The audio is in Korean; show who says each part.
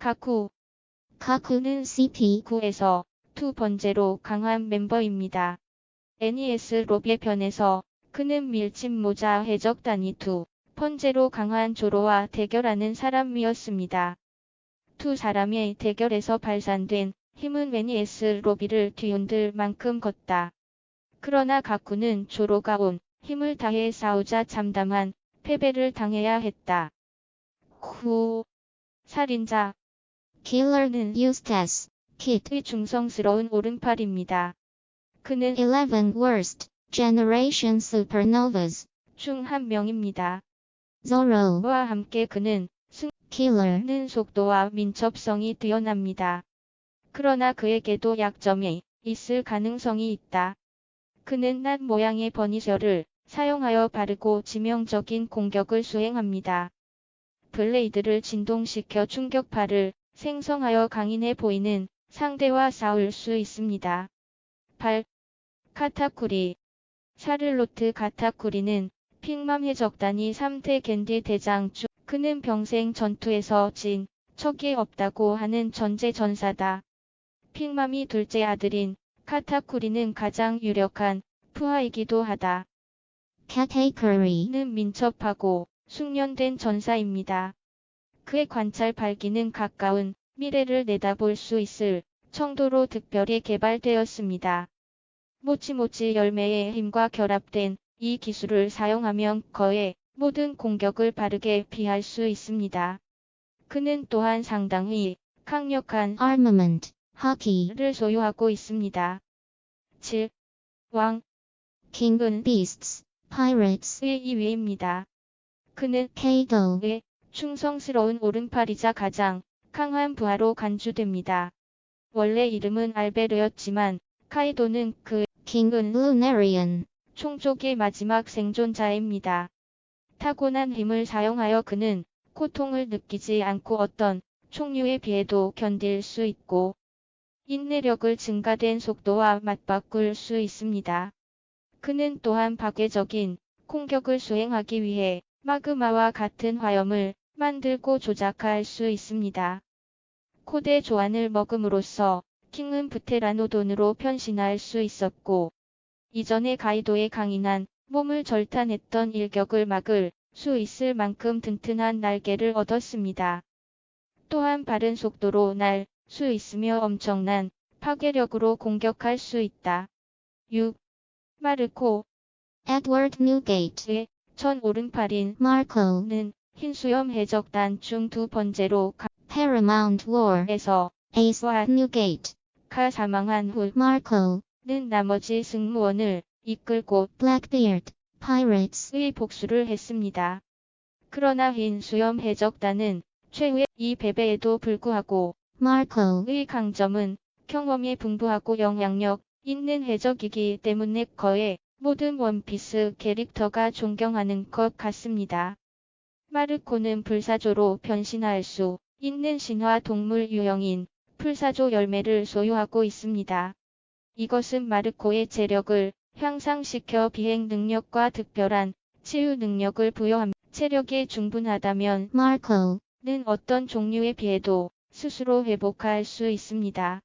Speaker 1: 가쿠.
Speaker 2: 가쿠는 CP
Speaker 1: 9에서 두 번째로 강한 멤버입니다. NES 로비의 편에서 그는 밀짚 모자 해적단이 두 번째로 강한 조로와 대결하는 사람이었습니다. 두 사람의 대결에서 발산된 힘은 NES 로비를 뒤흔들 만큼 컸다. 그러나 가쿠는 조로가 온 힘을 다해 싸우자 참담한 패배를 당해야 했다. 후 살인자
Speaker 2: 킬러는 유스타스 킷의
Speaker 1: 중성스러운 오른팔입니다. 그는
Speaker 2: 11 worst generation supernovas
Speaker 1: 중 한 명입니다.
Speaker 2: Zoro와
Speaker 1: 함께 그는
Speaker 2: 킬러는
Speaker 1: 속도와 민첩성이 뛰어납니다. 그러나 그에게도 약점이 있을 가능성이 있다. 그는 낫 모양의 버니셔를 사용하여 바르고 지명적인 공격을 수행합니다. 블레이드를 진동시켜 충격파를 생성하여 강인해 보이는 상대와 싸울 수 있습니다. 8. 카타쿠리 샤를로트 카타쿠리는 핑맘 해적단이 3대 겐디 대장 중 그는 평생 전투에서 진 적이 없다고 하는 전제 전사다. 핑맘이 둘째 아들인 카타쿠리는 가장 유력한 푸하이기도 하다.
Speaker 2: 카테이커리는
Speaker 1: 민첩하고 숙련된 전사입니다. 그의 관찰 발기는 가까운 미래를 내다볼 수 있을 정도로 특별히 개발되었습니다. 모치모치 열매의 힘과 결합된 이 기술을 사용하면 거의 모든 공격을 바르게 피할 수 있습니다. 그는 또한 상당히 강력한
Speaker 2: armament, hockey를
Speaker 1: 소유하고 있습니다. 7. 왕
Speaker 2: King and Beasts, Pirates의
Speaker 1: 2위입니다. 그는
Speaker 2: 케이도의
Speaker 1: 충성스러운 오른팔이자 가장 강한 부하로 간주됩니다. 원래 이름은 알베르였지만 카이도는 그
Speaker 2: 킹은 루네리안
Speaker 1: 총족의 마지막 생존자입니다. 타고난 힘을 사용하여 그는 고통을 느끼지 않고 어떤 총류에 비해도 견딜 수 있고 인내력을 증가된 속도와 맞바꿀 수 있습니다. 그는 또한 파괴적인 공격을 수행하기 위해 마그마와 같은 화염을 만들고 조작할 수 있습니다. 코데 조안을 먹음으로써 킹은 부테라노돈으로 변신할 수 있었고 이전에 가이도의 강인한 몸을 절탄했던 일격을 막을 수 있을 만큼 튼튼한 날개를 얻었습니다. 또한 빠른 속도로 날 수 있으며 엄청난 파괴력으로 공격할 수 있다. 6. 마르코
Speaker 2: 에드워드 뉴게이트의
Speaker 1: 전 오른팔인
Speaker 2: 마르코는
Speaker 1: 흰수염 해적단 중 두 번째로
Speaker 2: Paramount War에서 에이스와 뉴게이트가
Speaker 1: 사망한 후
Speaker 2: 마르코는
Speaker 1: 나머지 승무원을 이끌고
Speaker 2: 블랙비어드 파이레츠의
Speaker 1: 복수를 했습니다. 그러나 흰수염 해적단은 최후의 이 패배에도 불구하고
Speaker 2: 마르코의
Speaker 1: 강점은 경험이 풍부하고 영향력 있는 해적이기 때문에 거의 모든 원피스 캐릭터가 존경하는 것 같습니다. 마르코는 불사조로 변신할 수 있는 신화 동물 유형인 풀사조 열매를 소유하고 있습니다. 이것은 마르코의 재력을 향상시켜 비행 능력과 특별한 치유 능력을 부여합니다. 체력이 충분하다면
Speaker 2: 마르코는
Speaker 1: 어떤 종류에 비해도 스스로 회복할 수 있습니다.